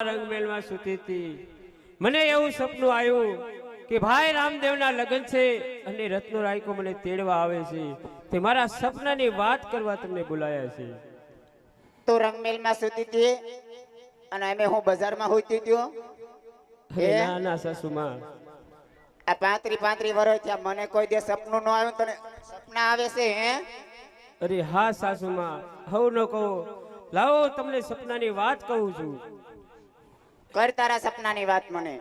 રંગમેલમાં સૂતી હતી. મને એવું સપનું આવ્યું કે ભાઈ રામદેવના લગ્ન છે અને રત્નો રાયકો મને તેડવા આવે છે. તે મારા સપનાની વાત કરવા તમને બોલાયા છે. તો રંગમેલમાં સૂતી હતી અને અમે હું બજારમાં હોતી ત્યો હે? ના ના સાસુમાં. આ પાંત્રી પાંત્રી વર્ષ થયા. મને કોઈ દે સપનું ન આવ્યું તને સપના આવે છે હે? અરે હા સાસુમાં. હવ ન કહો. લાવો તમને સપનાની વાત કહું છું. કર તારા સપનાની વાત મને.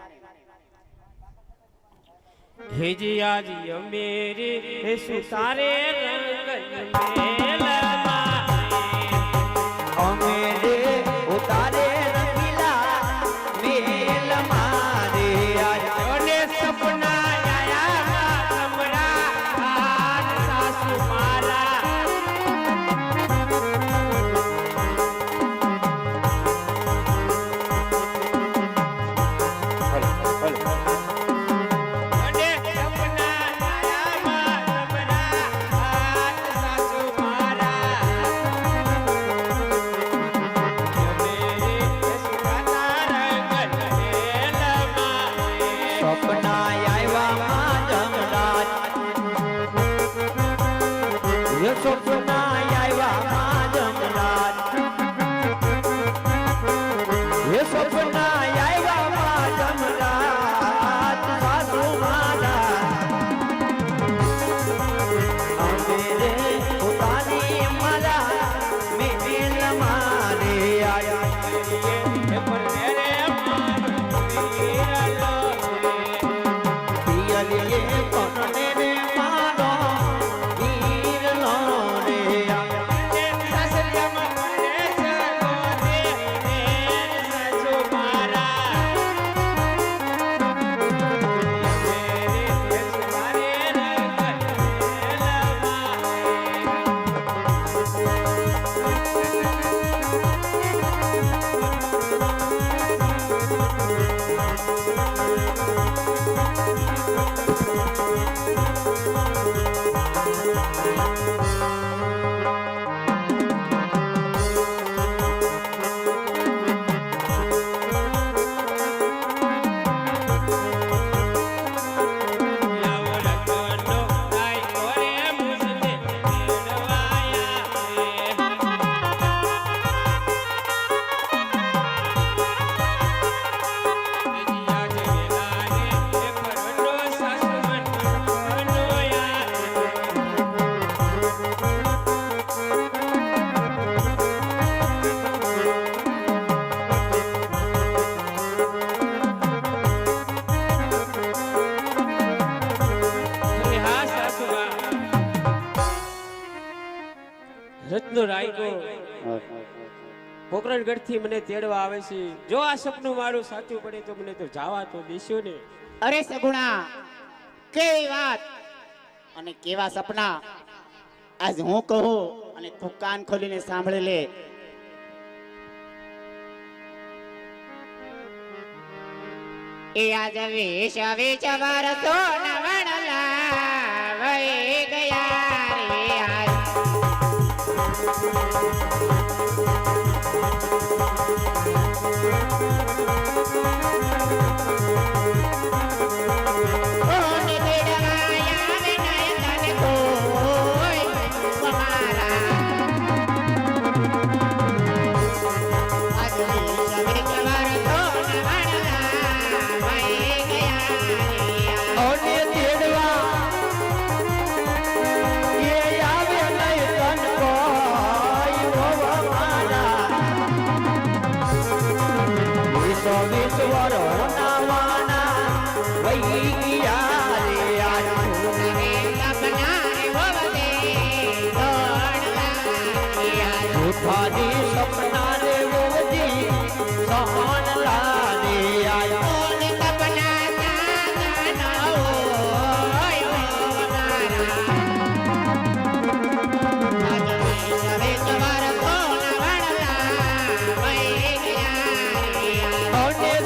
હેજી આજી અમેરી હે સુતારે રંગ મેલમાં રત્નો પોકરણગઢથી મને તેડવા આવે છે. જો આ સપનું મારું સાચું પડે તો મને તો જાવા તો દેશો ને. અરે સગુણા, કેવી વાત? અને કેવા સપના? આજ હું કહું અને તું કાન ખોલીને સાંભળી લે. એ આજ વેશ વેશ વરસો નવણલા ઓને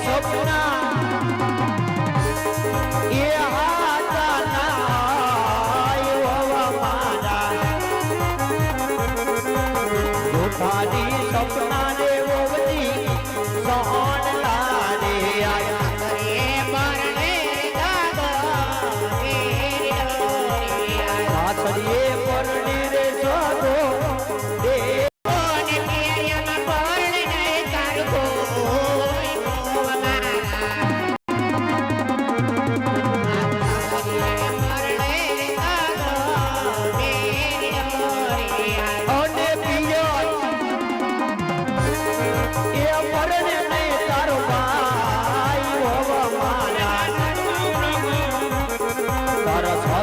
રે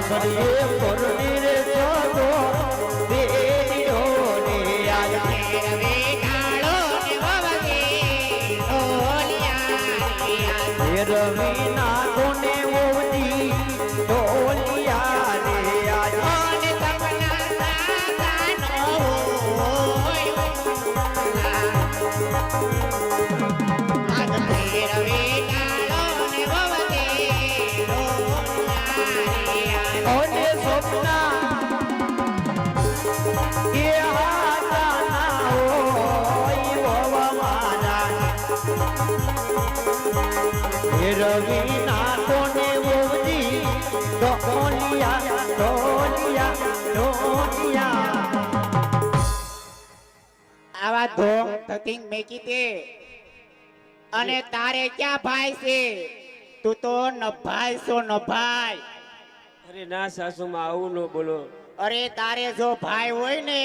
સાસરીએ પરણી આવા ધોમ ધતિંગ મેકી તે. અને તારે ક્યાં ભાઈ છે? તું તો નભાઈ છો નભાઈ અરે ના સાસુમાં આવું ન બોલો. અરે તારે જો ભાઈ હોય ને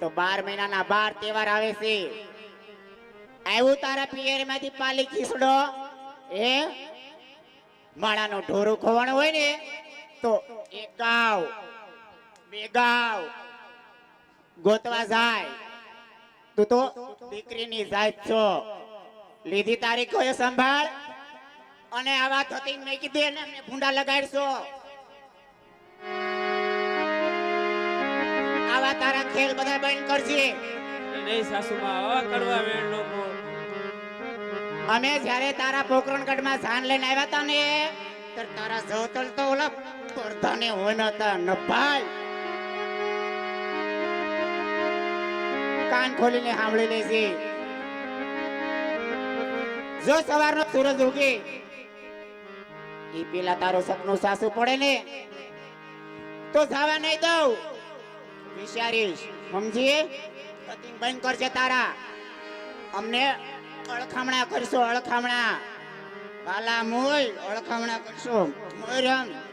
તો બાર મહિનાના બાર તહેવાર આવે છે. આવ્યું તારા પિયરમાંથી પાલી ખીસડો એ માણાનું ઢોરું ખોવાનું હોય ને તો એક ગાવ. બે ગાવ. ગોતવા જાય. તું તો દીકરીની જાત છો. લીધી તારીખો એ સંભાળ. અને આવા થતી મેં કીધું એને અમને ભૂંડા લગાડશો. આવા તારા ખેલ બધા બંધ કરજે. નહીં સાસુમાં આવા કરવા વેણ લોકો. અમે જ્યારે તારા પોકરણગઢમાં જાન લઈને આવ્યા હતા ને તારા જવતલ તો ઓલા પડધાને હોનાતા નતા નભાઈ કાન ખોલીને સાંભળી લેજે જો સવારનો સૂરજ ઉગે એ પેલા તારો સપનું સાસુ પડે ને? તો જવા નહીં દઉં. વિચારીશ સમજીએ કતિંગ બંધ કરશે તારા. અમને અળખામણા કરશો, અળખામણા. વાલા મોય અળખામણા કરશો. મોયરમ.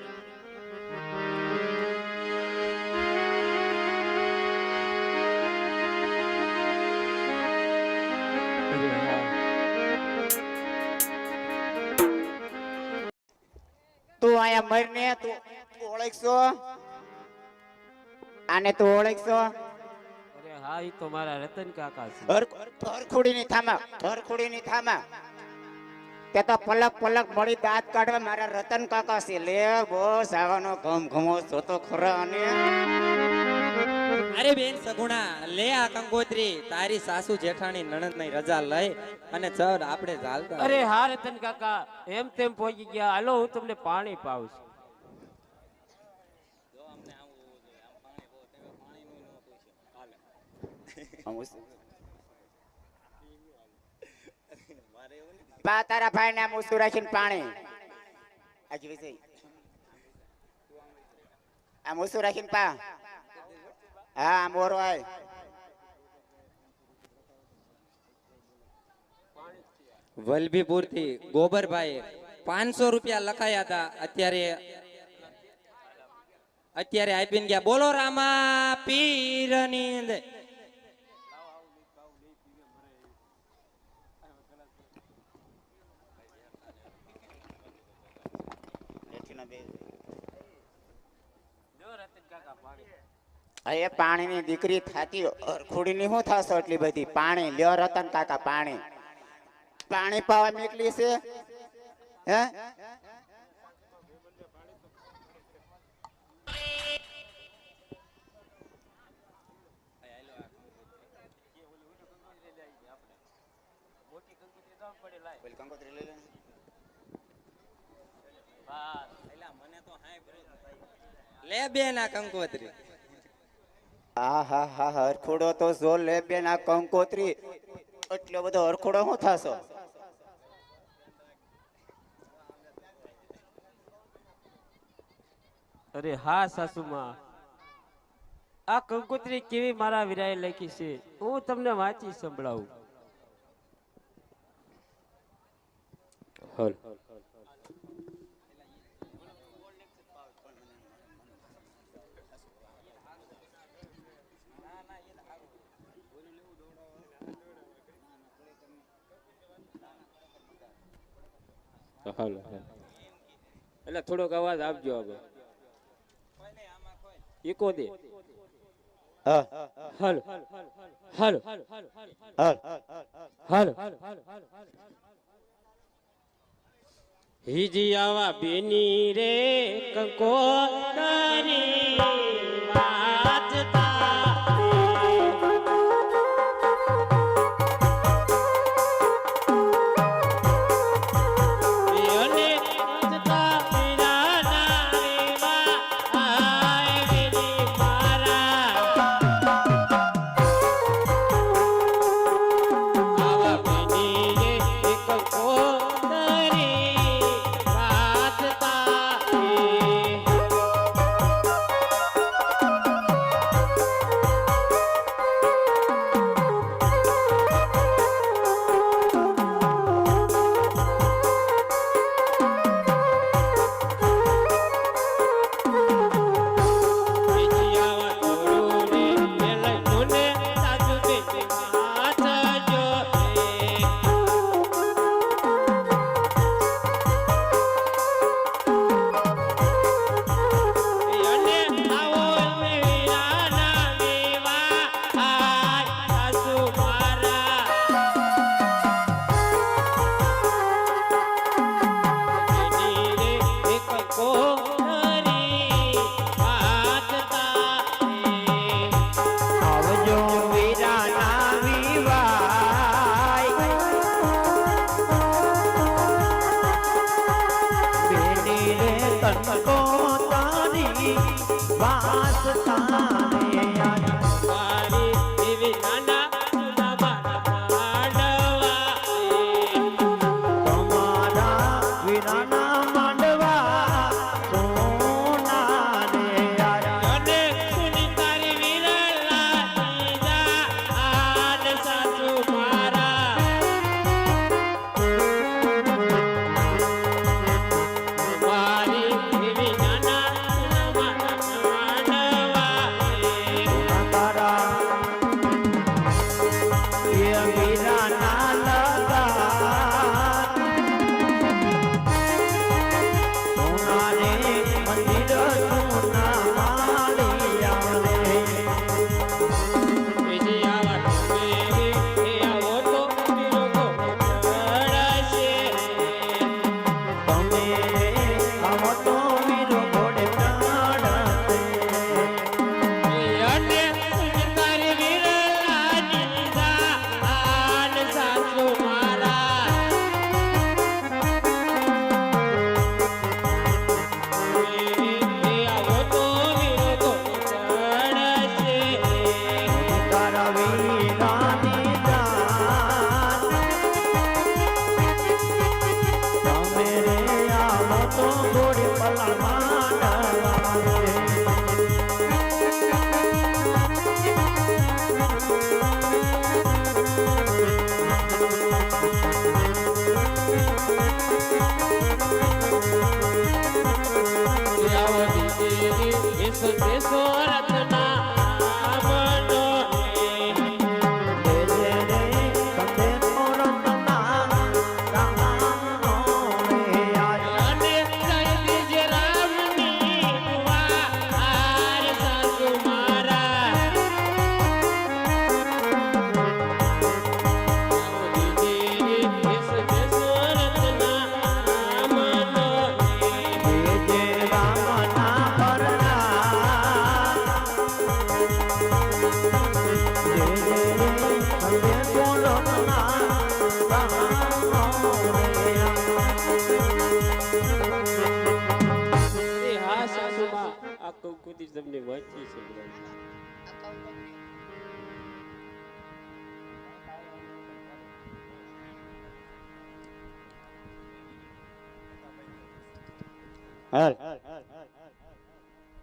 આયા મરને તું ઓળખશો? આને તું ઓળખશો? અરે હા ઈ તો મારા રતન કાકા છે. હરખુડીની થામા હરખુડીની થામા. તે તો પલક પલક મળી દાંત કાઢવા મારા રતન કાકા છે. લે બોસ સાવાનો ઘમ ઘમો જોતો ખરા અને અરે બેન સગુણા લે આ કંગોત્રી. તારી સાસુ જેઠાણી નણંદની રજા લઈ અને ચર આપણે ચાલતા અરે હા રતન કાકા એમ તેમ પહોંચી ગયા. હાલો હું તમને પાણી પાઉં છું. પા તારા ભાઈ ને આમ ઊંચું રાખીને પાણી. આજે ઊંચું રાખીને પા. હા, આમ ઓરો વલભીપુરથી ગોબરભાઈ પાંચસો રૂપિયા લખાયા હતા. અત્યારે અત્યારે આપીને ગયા. બોલો રામા, પીરની એ પાણીની દીકરી થતી ખુડીની શું થશે એટલી બધી? પાણી લ્યો રતન કાકા પાણી. પાણી પાવા નીકળી છે? હે? લે. બે ના કંકોત્રી. હા હા હા હરખુડો તો જોર લે બેન આ કંકોત્રી. એટલો બધો હરખોડો હું થશો? અરે હા સાસુમાં. આ કંકોત્રી કેવી મારા વિરાએ લખી છે હું તમને વાંચી સંભળાવું. હલ. તો એટલે થોડોક અવાજ આપજો હવે. ઈકો દે. હાલો. હાલો. હાલો. આવા બેની રે કંકો તારી વાજતા.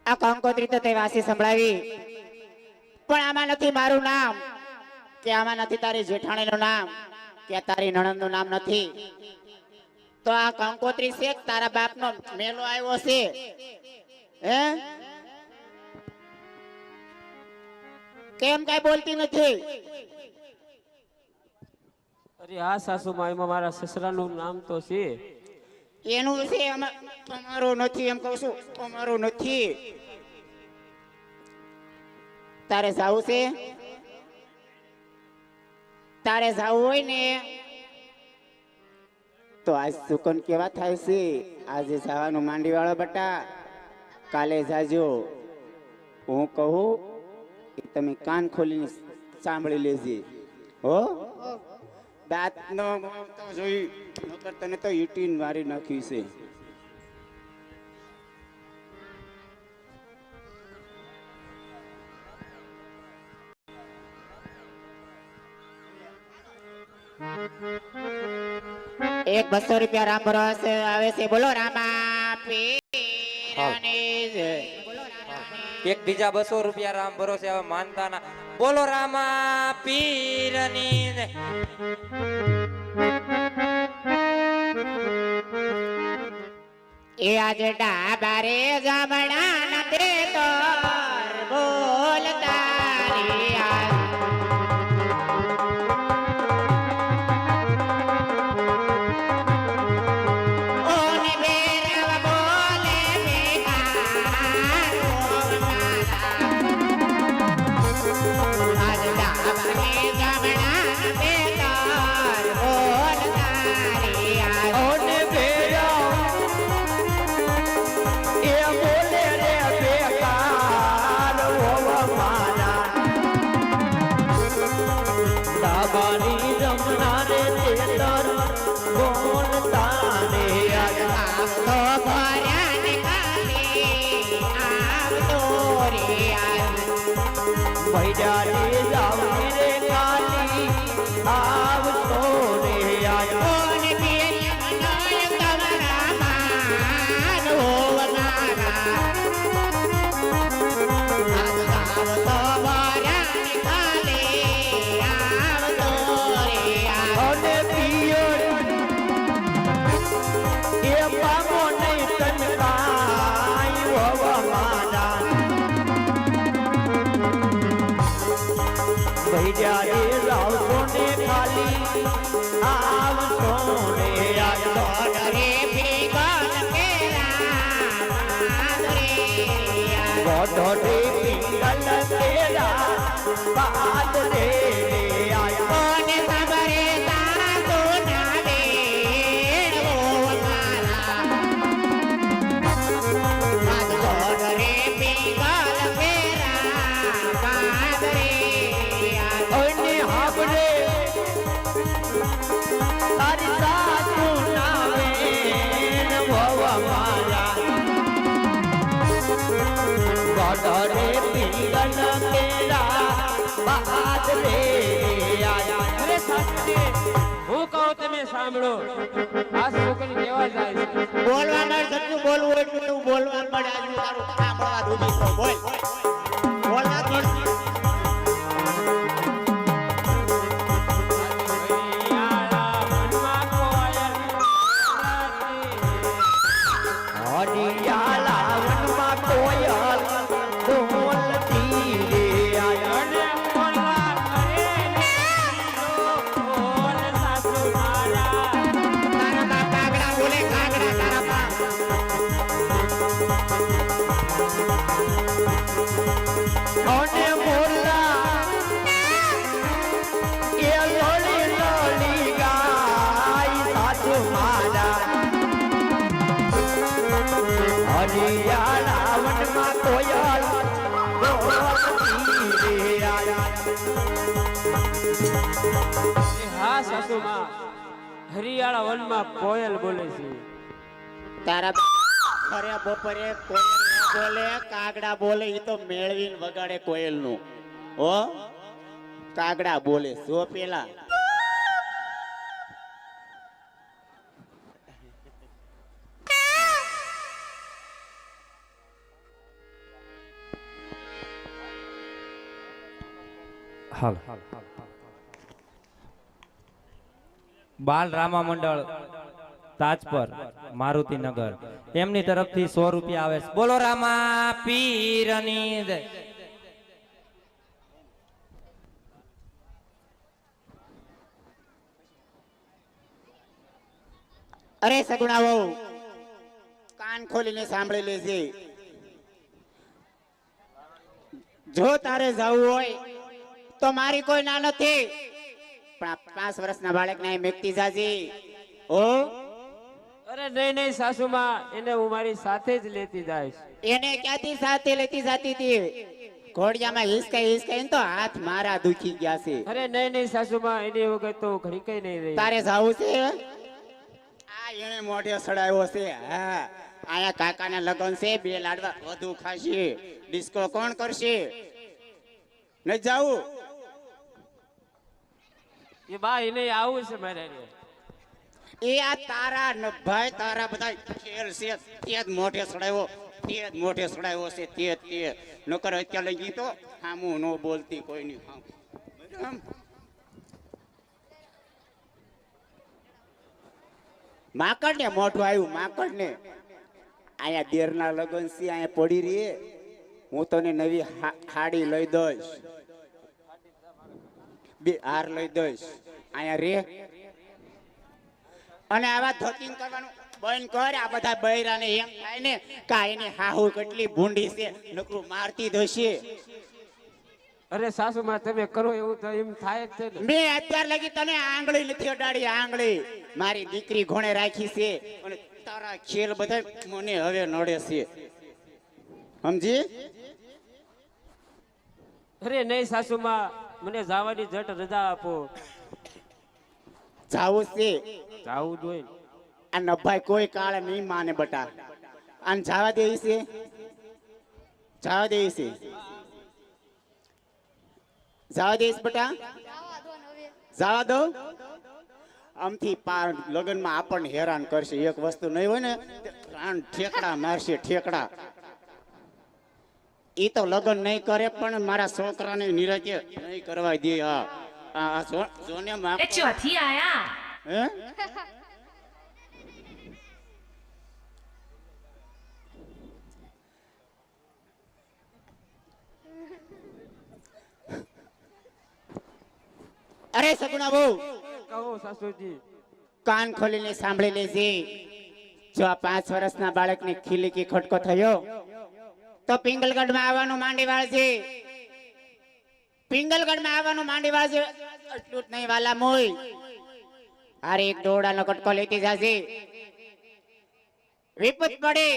આ કંકોત્રી તો તે વાસી સંભળાવી. પણ આમાં નથી મારું નામ. કે આમાં નથી તારી જેઠાણીનું નામ. કે તારી નણંદનું નામ નથી. તો આ કંકોત્રી છે તારા બાપનો મેલો આવ્યો છે? હે? કેમ કઈ બોલતી નથી? અરે આ સાસુ માયમાં મારા સસરાનું નામ તો છે. એનું છે તમારું નથી, એમ કહું છું તમારું નથી. તારે જવું છે? તારે જવું હોય ને, તો આજ સુકન કેવા થાય છે? આજે જવાનું માંડી વાળો બટા, કાલે જાજો. હું કહું, કે તમે કાન ખોલીને સાંભળી લેજે. હો? દાંત નો તો જોઈ નકર તને તો ઈટીન મારી નાખી છે. એક બસો રૂપિયા રામ ભરોસ આવે છે. બોલો રામા પીરની જય. એક બીજા બસો રૂપિયા રામ ભરોસે હવે માનતા ના બોલો રામા પીરની. એ આજે ડાબારે જમણા નદે તો આવતો સાંભળો. આ છોકરી કેવા જાય બોલવા નળ સચ્ચું બોલવું હોય તો બોલવા પડે આજનું તારું સાંભળવા દૂધી બોલ બોલવા નળ હરિયાળા વનમાં કોયલ બોલે છે. તારા ખરે બપોરે કોયલ ન બોલે કાગડા બોલે એ તો મેળવીને વગાડે કોયલનું ઓ કાગડા બોલે સો પેલા. હાલ હાલ હાલ. બાલ રામા મંડળ, તાજપર મારુતિનગર એમની તરફથી સો રૂપિયા આવે છે. બોલો રામા પીરની અરે સગુણા વહુ કાન ખોલીને સાંભળી લેજે. જો તારે જવું હોય, તો મારી કોઈ ના નથી. પણ આ પાંચ વર્ષના બાળકને મેકતી જાજી ઓ? અરે નહીં નહીં સાસુમાં એને હું મારી સાથે જ લેતી જઈશ. એને ક્યાંથી સાથે લેતી જાતી હતી? ઘોડિયામાં હિસકાઈ હિસકાઈ તો હાથ મારા દુખી ગયા છે. અરે નહીં નહીં સાસુમાં એની વગર તો ઘણી કઈ નહીં રહી. તારે જાવું છે? આ એને મોઢે સડાયો છે હા. આયા કાકાને લગન છે બે લાડવા વધુ ખાશે. ડિસ્કો કોણ કરશે? નહીં જાવું એ બા એને આવું છે મારે એ આ તારા નભાઈ તારા બધા ખેર છે, તે જ મોઢે સડાયો, તે જ મોઢે સડાયો છે, તે તે નકર અત્યારે લઈ ગઈ તો હામું નો બોલતી કોઈ નહીં આમ. માકડ ને મોઢું આવ્યું માકડ ને અહીંયા દેરના લગન છે અહીંયા પડી રહી હું તને નવી હાડી લઈ દઈશ. બે હાર લઈ દઈશ. અહીંયા રે. અને આવા ધોતિંગ કરવાનું બંધ કર. આ બધા બૈરાને એમ થાય ને કા એને હાહુ કેટલી ભૂંડી છે. નકરું મારતી દોશે અરે સાસુમાં તમે કરો એવું તો એમ થાય જ છે મેં અત્યાર લગી તને આંગળી નથી અડાડી આંગળી. મારી દીકરી ઘોણે રાખી છે. અને તારા ખેલ બધા મને હવે નડે છે. સમજી? અરે નહીં સાસુમાં મને જવાની જટ રજા આપો. જાવું છે. જાવું જોઈએ આ નભાઈ કોઈ કાળે નહીં માને બટા. અને જવા દે છે? જવા દે છે? જવા દઈશ બટા? જવા દો. આમથી પાર લગ્નમાં આપણને હેરાન કરશે. એક વસ્તુ નહીં હોય ને પ્રાણ ઠેકડા મારશે ઠેકડા. ઈ તો લગ્ન નહીં કરે પણ મારા છોકરાને નિરાતે નહીં કરવા દે હા. આ આ જો- માં એ ચોથી આયા. હે? અરે સગુણા બહુ. કહો સાસુજી. કાન ખોલીને સાંભળી લેજે. જો આ પાંચ વર્ષના બાળકને ખીલીકી ખટકો થયો તો પિંગલગઢમાં આવવાનું માંડી વાળજે પિંગલગઢમાં આવવાનું માંડી વાળશે એટલું નહીં વાલા મોય. અરે એક દોડાનો કટકો લેતી જશે. વિપત પડે.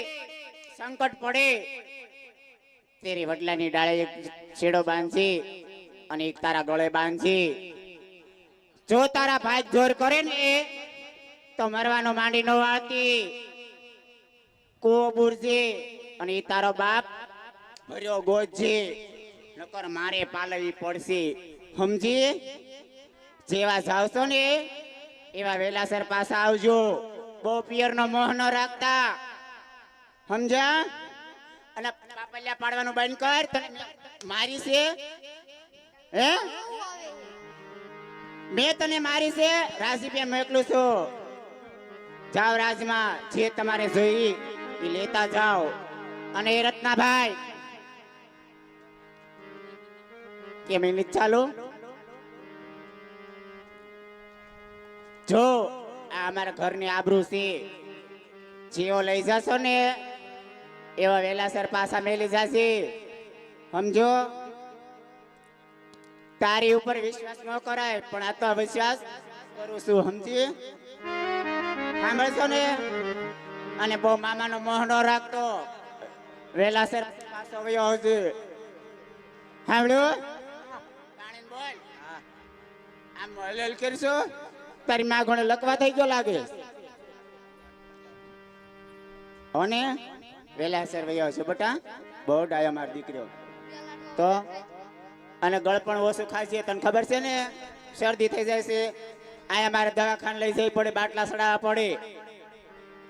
સંકટ પડે. તેરી વડલાની ડાળે છેડો બાંધશે અને એક તારા ગળે બાંધશે. જો તારા ભાઈ જોર કરે ને, તો મરવાનો માંડી નો વાળતી કૂવો બુરજે અને તારો બાપ ભર્યો ગોજી નકર મારે પાલવી પડશે. સમજી જેવા જાવશો ને, એવા વેલાસર પાછા આવજો. બહુ પિયર નો મોહ ન રાખતા. સમજ્યા અને પાપલિયા પાડવાનું બંધ કર. મારી છે? હે? મેં તને મારી છે? રાજીપે મોકલું છું. જાઓ રાજમાં, જે તમારે જોઈ એ લેતા જાઓ. અને એ રત્નાભાઈ. કેમ એની ચાલુ? જો, આ અમારા ઘરની આબરૂ છે. જેઓ લઈ જશો ને, એવા વેલાસર પાછા મેલી જશે. સમજો? તારી ઉપર વિશ્વાસ ન કરાય, પણ આ તો વિશ્વાસ કરું છું, સમજી? સાંભળશો ને? અને બહુ મામાનો મોહ ન રાખતો. વેલાસર પાછો વયો આવજે. સાંભળ્યું? તાણીને બોલ. આમ હલેલ કરશો તારી માં ઘણો લકવા થઈ ગયો લાગે. અને વેલાસર વયો છે બટા. બહુ ડાયા માર દીકરો. તો? અને ગળ પણ ઓછું ખાય છે તને ખબર છે ને? શરદી થઈ જાય છે. અહીંયા મારે દવાખાને લઈ જવી પડે બાટલા સડાવવા પડે.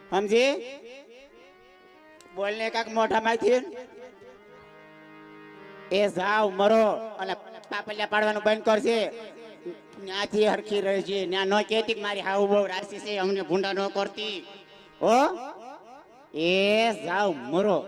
સમજી? બોલને કાક મોઢામાંથી. એ જાવ, મરો અને પાપલિયા પાડવાનું બંધ કરશે ત્યાંથી હરખી રહે છે ત્યાં ન કહેતી મારી હાવ બહુ રાશિ છે, અમને ભૂંડા ન કરતી. ઓ એ જાવ, મરો.